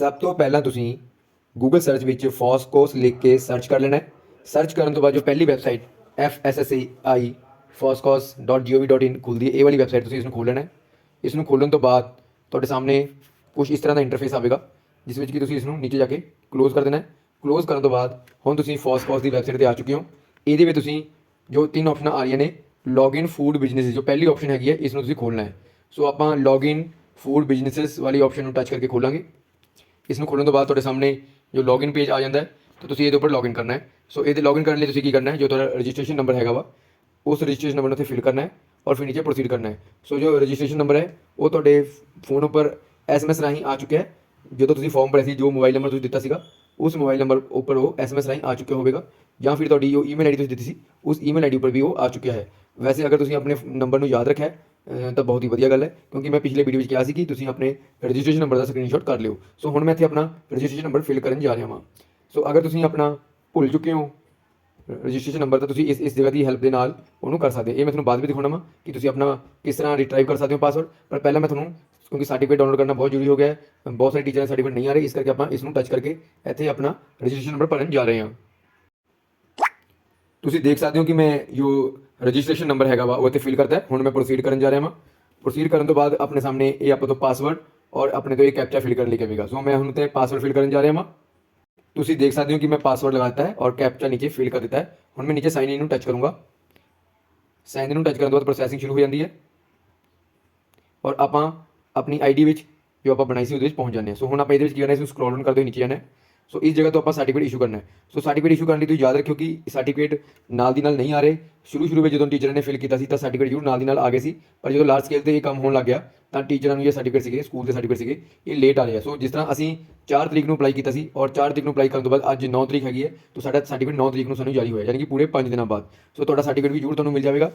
ਸਭ ਤੋਂ ਪਹਿਲਾਂ ਤੁਸੀਂ ਗੂਗਲ ਸਰਚ ਵਿੱਚ ਫੋਸਕੋਸ ਲਿਖ ਕੇ ਸਰਚ ਕਰ ਲੈਣਾ ਹੈ। ਸਰਚ ਕਰਨ ਤੋਂ ਬਾਅਦ ਜੋ ਪਹਿਲੀ ਵੈਬਸਾਈਟ fssci foscos.gov.in ਖੁੱਲਦੀ ਹੈ, ਇਹ ਵਾਲੀ ਵੈਬਸਾਈਟ ਤੁਸੀਂ ਇਸ ਨੂੰ ਖੋਲ੍ਹ ਲੈਣਾ ਹੈ। ਇਸ ਨੂੰ ਖੋਲ੍ਹਣ ਤੋਂ ਬਾਅਦ ਤੁਹਾਡੇ ਸਾਹਮਣੇ ਕੁਝ ਇਸ ਤਰ੍ਹਾਂ ਦਾ ਇੰਟਰਫੇਸ ਆਵੇਗਾ, ਜਿਸ ਵਿੱਚ ਕਿ ਤੁਸੀਂ ਇਸ ਨੂੰ ਨੀਚੇ ਜਾ ਕੇ ਕਲੋਜ਼ ਕਰ ਦੇਣਾ ਹੈ। ਕਲੋਜ਼ ਕਰਨ ਤੋਂ ਬਾਅਦ ਹੁਣ ਤੁਸੀਂ ਫੋਸਕੋਸ ਦੀ ਵੈਬਸਾਈਟ ਤੇ ਆ ਚੁੱਕੇ ਹੋ। ਇਹਦੇ ਵਿੱਚ ਤੁਸੀਂ ਜੋ ਤਿੰਨ ਆਪਸ਼ਨਾਂ ਆ ਰਹੀਆਂ ਨੇ ਲੌਗਇਨ ਫੂਡ ਬਿਜ਼ਨੈਸ ਜੋ ਪਹਿਲੀ ਆਪਸ਼ਨ ਹੈਗੀ ਹੈ ਇਸ ਨੂੰ ਤੁਸੀਂ ਖੋਲ੍ਹਣਾ ਹੈ। ਸੋ ਆਪਾਂ ਲੌਗਇਨ ਫੂਡ ਬਿਜ਼ਨੈਸਸ ਵਾਲੀ ਆਪਸ਼ਨ ਨੂੰ ਟੱਚ ਕਰਕੇ ਖੋਲਾਂਗੇ। ਇਸ ਨੂੰ ਖੋਲ੍ਹਣ ਤੋਂ ਬਾਅਦ ਤੁਹਾਡੇ ਸਾਹਮਣੇ ਜੋ ਲੌਗਇਨ ਪੇਜ ਆ ਜਾਂਦਾ ਹੈ, ਤਾਂ ਤੁਸੀਂ ਇਹਦੇ ਉੱਪਰ ਲੌਗਇਨ ਕਰਨਾ ਹੈ। ਸੋ ਇਹਦੇ ਲੌਗਇਨ ਕਰਨ ਲਈ ਤੁਸੀਂ ਕੀ ਕਰਨਾ ਹੈ? ਜੋ ਤੁਹਾਡਾ ਰਜਿਸਟ੍ਰੇਸ਼ਨ ਨੰਬਰ ਹੈਗਾ ਵਾ, ਉਸ ਰਜਿਸਟ੍ਰੇਸ਼ਨ ਨੰਬਰ ਨੂੰ ਉੱਥੇ ਫਿਲ ਕਰਨਾ ਹੈ ਔਰ ਫਿਰ ਨੀਚੇ ਪ੍ਰੋਸੀਡ ਕਰਨਾ ਹੈ। ਸੋ ਜੋ ਰਜਿਸਟ੍ਰੇਸ਼ਨ ਨੰਬਰ ਹੈ, ਉਹ ਤੁਹਾਡੇ ਫੋਨ ਉੱਪਰ ਐਸਐਮਐਸ ਰਾਹੀਂ ਆ ਚੁੱਕਿਆ ਹੈ। ਜਦੋਂ ਤੁਸੀਂ ਫਾਰਮ ਭਰਿਆ ਸੀ, ਜੋ ਮੋਬਾਈਲ ਨੰਬਰ ਤੁਸੀਂ ਦਿੱਤਾ ਸੀਗਾ, ਉਸ ਮੋਬਾਈਲ ਨੰਬਰ ਉੱਪਰ ਉਹ ਐਸਐਮਐਸ ਰਾਹੀਂ ਆ ਚੁੱਕਿਆ ਹੋਵੇਗਾ। ਜਾਂ ਫਿਰ ਤੁਹਾਡੀ ਜੋ ਈਮੇਲ ਆਈਡੀ ਤੁਸੀਂ ਦਿੱਤੀ ਸੀ, ਉਸ ਈਮੇਲ ਆਈਡੀ ਉੱਪਰ ਵੀ ਉਹ ਆ ਚੁੱਕਿਆ ਹੈ। ਵੈਸੇ ਅਗਰ ਤੁਸੀਂ ਆਪਣੇ ਨੰਬਰ ਨੂੰ ਯਾਦ ਰੱਖਿਆ ਤਾਂ ਬਹੁਤ ਹੀ ਵਧੀਆ ਗੱਲ ਹੈ, ਕਿਉਂਕਿ ਮੈਂ ਪਿਛਲੇ ਵੀਡੀਓ ਵਿੱਚ ਕਿਹਾ ਸੀ ਕਿ ਤੁਸੀਂ ਆਪਣੇ ਰਜਿਸਟ੍ਰੇਸ਼ਨ ਨੰਬਰ ਦਾ ਸਕਰੀਨਸ਼ਾਟ ਕਰ ਲਿਓ। ਸੋ ਹੁਣ ਮੈਂ ਇੱਥੇ ਆਪਣਾ ਰਜਿਸਟ੍ਰੇਸ਼ਨ ਨੰਬਰ ਫਿਲ ਕਰਨ ਜਾ ਰਿਹਾ ਹਾਂ ਸੋ ਅਗਰ ਤੁਸੀਂ ਆਪਣਾ ਭੁੱਲ ਚੁੱਕੇ ਹੋ ਰਜਿਸਟ੍ਰੇਸ਼ਨ ਨੰਬਰ ਤਾਂ ਤੁਸੀਂ ਇਸ ਇਸ ਜਗ੍ਹਾ ਦੀ ਹੈਲਪ ਦੇ ਨਾਲ ਉਹਨੂੰ ਕਰ ਸਕਦੇ ਹੋ। ਇਹ ਮੈਂ ਤੁਹਾਨੂੰ ਬਾਅਦ ਵਿੱਚ ਦਿਖਾਉਣਾ ਵਾ ਕਿ ਤੁਸੀਂ ਆਪਣਾ ਕਿਸ ਤਰ੍ਹਾਂ ਰਿਟਰਾਈਵ ਕਰ ਸਕਦੇ ਹੋ ਪਾਸਵਰਡ ਪਰ ਪਹਿਲਾਂ ਮੈਂ ਤੁਹਾਨੂੰ, ਕਿਉਂਕਿ ਸਰਟੀਫਿਕੇਟ ਡਾਊਨਲੋਡ ਕਰਨਾ ਬਹੁਤ ਜ਼ਰੂਰੀ ਹੋ ਗਿਆ ਹੈ, ਬਹੁਤ ਸਾਰੇ ਟੀਚਰਾਂ ਦੇ ਸਰਟੀਫਿਕੇਟ ਨਹੀਂ ਆ ਰਹੇ, ਇਸ ਕਰਕੇ ਆਪਾਂ ਇਸ ਨੂੰ ਟੱਚ ਕਰਕੇ ਇੱਥੇ ਆਪਣਾ ਰਜਿਸਟ੍ਰੇਸ਼ਨ ਨੰਬਰ ਭਰਨ ਜਾ ਰਹੇ ਹਾਂ। ਤੁਸੀਂ ਦੇਖ ਸਕਦੇ ਹੋ ਕਿ ਮੈਂ ਜੋ ਰਜਿਸਟ੍ਰੇਸ਼ਨ ਨੰਬਰ ਹੈਗਾ ਵਾ, ਉਹ ਇੱਥੇ ਫਿਲ ਕਰਦਾ ਹੁਣ ਮੈਂ ਪ੍ਰੋਸੀਡ ਕਰਨ ਜਾ ਰਿਹਾ ਹਾਂ ਪ੍ਰੋਸੀਡ ਕਰਨ ਤੋਂ ਬਾਅਦ ਆਪਣੇ ਸਾਹਮਣੇ ਇਹ ਆਪਾਂ ਤੋਂ ਪਾਸਵਰਡ ਔਰ ਆਪਣੇ ਤੋਂ ਇਹ ਕੈਪਚਾ ਫਿਲ ਕਰਨ ਲਈ ਕਹੇਗਾ ਸੋ ਮੈਂ ਹੁਣ ਤੇ ਪਾਸਵਰਡ ਫਿਲ ਕਰਨ ਜਾ ਰਿਹਾ ਹਾਂ ਤੁਸੀਂ ਦੇਖ ਸਕਦੇ ਹੋ ਕਿ ਮੈਂ ਪਾਸਵਰਡ ਲਗਾਤਾ ਹੈ ਔਰ ਕੈਪਚਾ ਨੀਚੇ ਫਿਲ ਕਰ ਦਿੱਤਾ ਹੈ। ਹੁਣ ਮੈਂ ਨੀਚੇ ਸਾਈਨ ਇਨ ਨੂੰ ਟੱਚ ਕਰੂੰਗਾ। ਸਾਈਨ ਇਨ ਨੂੰ ਟੱਚ ਕਰਨ ਤੋਂ ਬਾਅਦ ਪ੍ਰੋਸੈਸਿੰਗ ਸ਼ੁਰੂ ਹੋ ਜਾਂਦੀ ਹੈ। ਔਰ ਆਪਾਂ ਆਪਣੀ ਆਈਡੀ ਵਿੱਚ ਜੋ ਆਪਾਂ ਬਣਾਈ ਸੀ ਉਹਦੇ ਵਿੱਚ ਪਹੁੰਚ ਜਾਂਦੇ ਹਾਂ। ਸੋ ਹੁਣ ਆਪਾਂ ਇਹਦੇ ਵਿੱਚ ਕੀ ਕਰਨਾ ਹੈ? ਇਸ ਨੂੰ ਸਕਰੋਲ ਡਾਊਨ ਕਰਦੇ ਹੋਏ ਨੀਚੇ ਜਾਣਾ ਹੈ। ਸੋ ਇਸ ਜਗ੍ਹਾ ਤੋਂ ਆਪਾਂ ਸਰਟੀਫਿਕੇਟ ਇਸ਼ੂ ਕਰਨਾ ਹੈ ਸੋ ਸਰਟੀਫਿਕੇਟ ਇਸ਼ੂ ਕਰਨ ਲਈ ਤੁਸੀਂ ਯਾਦ ਰੱਖਿਓ ਕਿ ਸਰਟੀਫਿਕੇਟ ਨਾਲ ਦੀ ਨਾਲ ਨਹੀਂ ਆ ਰਹੇ ਸ਼ੁਰੂ ਸ਼ੁਰੂ ਵਿੱਚ ਜਦੋਂ ਟੀਚਰਾਂ ਨੇ ਫਿਲ ਕੀਤਾ ਸੀ ਤਾਂ ਸਰਟੀਫਿਕੇਟ ਜ਼ਰੂਰ ਨਾਲ ਦੀ ਨਾਲ ਆ ਗਏ ਸੀ ਪਰ ਜਦੋਂ ਲਾਰਜ ਸਕੇਲ ਤੇ ਇਹ ਕੰਮ ਹੋਣ ਲੱਗ ਗਿਆ ਤਾਂ ਟੀਚਰਾਂ ਨੂੰ ਇਹ ਸਰਟੀਫਿਕੇਟ ਸੀਗੇ ਸਕੂਲ ਦੇ ਸਰਟੀਫਿਕੇਟ ਸੀਗੇ ਇਹ ਲੇਟ ਆ ਰਹੇ ਆ ਸੋ ਜਿਸ ਤਰ੍ਹਾਂ ਅਸੀਂ 4 ਤਰੀਕ ਨੂੰ ਅਪਲਾਈ ਕੀਤਾ ਸੀ ਔਰ 4 ਤਰੀਕ ਨੂੰ ਅਪਲਾਈ ਕਰਨ ਤੋਂ ਬਾਅਦ ਅੱਜ 9 ਤਰੀਕ ਹੈਗੀ ਹੈ ਤਾਂ ਸਾਡਾ ਸਰਟੀਫਿਕੇਟ 9 ਤਰੀਕ ਨੂੰ ਸਾਨੂੰ ਜਾਰੀ ਹੋਇਆ ਯਾਨੀ ਕਿ ਪੂਰੇ 5 ਦਿਨਾਂ ਬਾਅਦ ਸੋ ਤੁਹਾਡਾ ਸਰਟੀਫਿਕੇਟ ਵੀ ਜ਼ਰੂਰ ਤੁਹਾਨੂੰ ਮਿਲ ਜਾਵੇਗਾ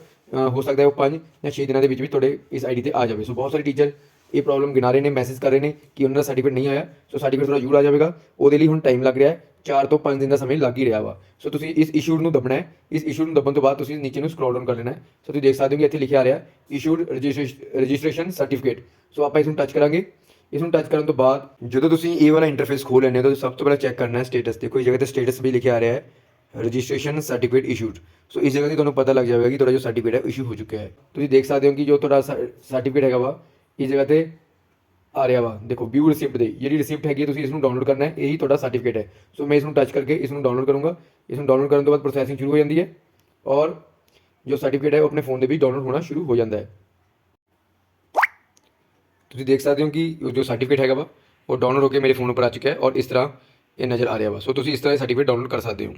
ਹੋ ਸਕਦਾ ਹੈ ਉਹ 5 ਜਾਂ 6 ਦਿਨਾਂ ਦੇ ਵਿੱਚ ਵੀ ਤੁਹਾਡੇ ਇਸ ਆਈਡੀ ਤੇ ਆ ਜਾਵੇ ਸੋ ਬਹੁਤ ਸਾਰੇ ਟੀਚਰ ਇਹ ਪ੍ਰੋਬਲਮ ਗਿਣਾ ਰਹੇ ਨੇ ਮੈਸੇਜ ਕਰ ਰਹੇ ਨੇ ਕਿ ਉਹਨਾਂ ਦਾ ਸਰਟੀਫਿਕੇਟ ਨਹੀਂ ਆਇਆ ਸੋ ਸਰਟੀਫਿਕੇਟ ਥੋੜਾ ਜ਼ਰੂਰ ਆ ਜਾਵੇਗਾ। ਉਹਦੇ ਲਈ ਹੁਣ ਟਾਈਮ ਲੱਗ ਰਿਹਾ ਹੈ। 4 ਤੋਂ 5 ਦਿਨ ਦਾ ਸਮੇਂ ਲੱਗ ਹੀ ਰਿਹਾ ਵਾ। ਸੋ ਤੁਸੀਂ ਇਸ ਇਸ਼ੂ ਨੂੰ ਦੱਬਣਾ ਹੈ। ਇਸ ਇਸ਼ੂ ਨੂੰ ਦੱਬਣ ਤੋਂ ਬਾਅਦ ਤੁਸੀਂ ਨੀਚੇ ਨੂੰ ਸਕਰੋਲ ਡਾਊਨ ਕਰ ਲੈਣਾ ਹੈ। ਸੋ ਤੁਸੀਂ ਦੇਖ ਸਕਦੇ ਹੋ ਕਿ ਇੱਥੇ ਲਿਖਿਆ ਆ ਰਿਹਾ ਇਸ਼ੂਡ ਰਜਿਸਟ੍ਰੇਸ਼ਨ ਸਰਟੀਫਿਕੇਟ ਸੋ ਆਪਾਂ ਇਸ ਨੂੰ ਟੱਚ ਕਰਾਂਗੇ। ਇਸ ਨੂੰ ਟੱਚ ਕਰਨ ਤੋਂ ਬਾਅਦ ਜਦੋਂ ਤੁਸੀਂ ਇਹ ਵਾਲਾ ਇੰਟਰਫੇਸ ਖੋਲ ਲੈਂਦੇ ਹੋ, ਤਾਂ ਸਭ ਤੋਂ ਪਹਿਲਾਂ ਚੈੱਕ ਕਰਨਾ ਹੈ ਸਟੇਟਸ ਤੇ ਕੋਈ ਜਗ੍ਹਾ ਤੇ ਸਟੇਟਸ ਵੀ ਲਿਖਿਆ ਆ ਰਿਹਾ ਹੈ। ਰਜਿਸਟ੍ਰੇਸ਼ਨ ਸਰਟੀਫਿਕੇਟ ਇਸ਼ੂਡ ਸੋ ਇਸ ਜਗ੍ਹਾ ਤੇ ਤੁਹਾਨੂੰ ਪਤਾ ਲੱਗ ਜਾਵੇਗਾ ਕਿ ਤੁਹਾਡਾ ਜੋ ਸਰਟੀਫਿਕੇਟ ਹੈ ਇਸ਼ੂ ਹੋ ਚੁੱਕਿਆ ਹੈ। ਤੁਸੀਂ ਦੇਖ ਸਕਦੇ ਹੋ ਕਿ ਜੋ ਤੁਹਾਡਾ ਸਰਟੀਫਿਕੇਟ ਹੈਗਾ ਵਾ ਇਸ ਜਗ੍ਹਾ ਤੇ ਆ ਰਿਹਾ ਵਾ। ਦੇਖੋ ਵਿਊ ਰਿਸਿਪਟ ਦੇ। ਜਿਹੜੀ ਰਿਸਿਪਟ ਹੈਗੀ ਹੈ, ਤੁਸੀਂ ਇਸ ਨੂੰ ਡਾਊਨਲੋਡ ਕਰਨਾ ਹੈ। ਇਹੀ ਤੁਹਾਡਾ ਸਰਟੀਫਿਕੇਟ ਹੈ। ਸੋ ਮੈਂ ਇਸ ਨੂੰ ਟੱਚ ਕਰਕੇ ਇਸ ਨੂੰ ਡਾਊਨਲੋਡ ਕਰੂੰਗਾ। ਇਸ ਨੂੰ ਡਾਊਨਲੋਡ ਕਰਨ ਤੋਂ ਬਾਅਦ ਪ੍ਰੋਸੈਸਿੰਗ ਸ਼ੁਰੂ ਹੋ ਜਾਂਦੀ ਹੈ। ਔਰ ਜੋ ਸਰਟੀਫਿਕੇਟ ਹੈ, ਉਹ ਆਪਣੇ ਫੋਨ ਦੇ ਵਿੱਚ ਡਾਊਨਲੋਡ ਹੋਣਾ ਸ਼ੁਰੂ ਹੋ ਜਾਂਦਾ ਹੈ। ਤੁਸੀਂ ਦੇਖ ਸਕਦੇ ਹੋ ਕਿ ਜੋ ਸਰਟੀਫਿਕੇਟ ਹੈਗਾ ਵਾ, ਉਹ ਡਾਊਨਲੋਡ ਹੋ ਕੇ ਮੇਰੇ ਫੋਨ ਉੱਪਰ ਆ ਚੁੱਕਿਆ ਹੈ ਔਰ ਇਸ ਤਰ੍ਹਾਂ ਇਹ ਨਜ਼ਰ ਆ ਰਿਹਾ ਵਾ। ਸੋ ਤੁਸੀਂ ਇਸ ਤਰ੍ਹਾਂ ਇਹ ਸਰਟੀਫਿਕੇਟ ਡਾਊਨਲੋਡ ਕਰ ਸਕਦੇ ਹੋ।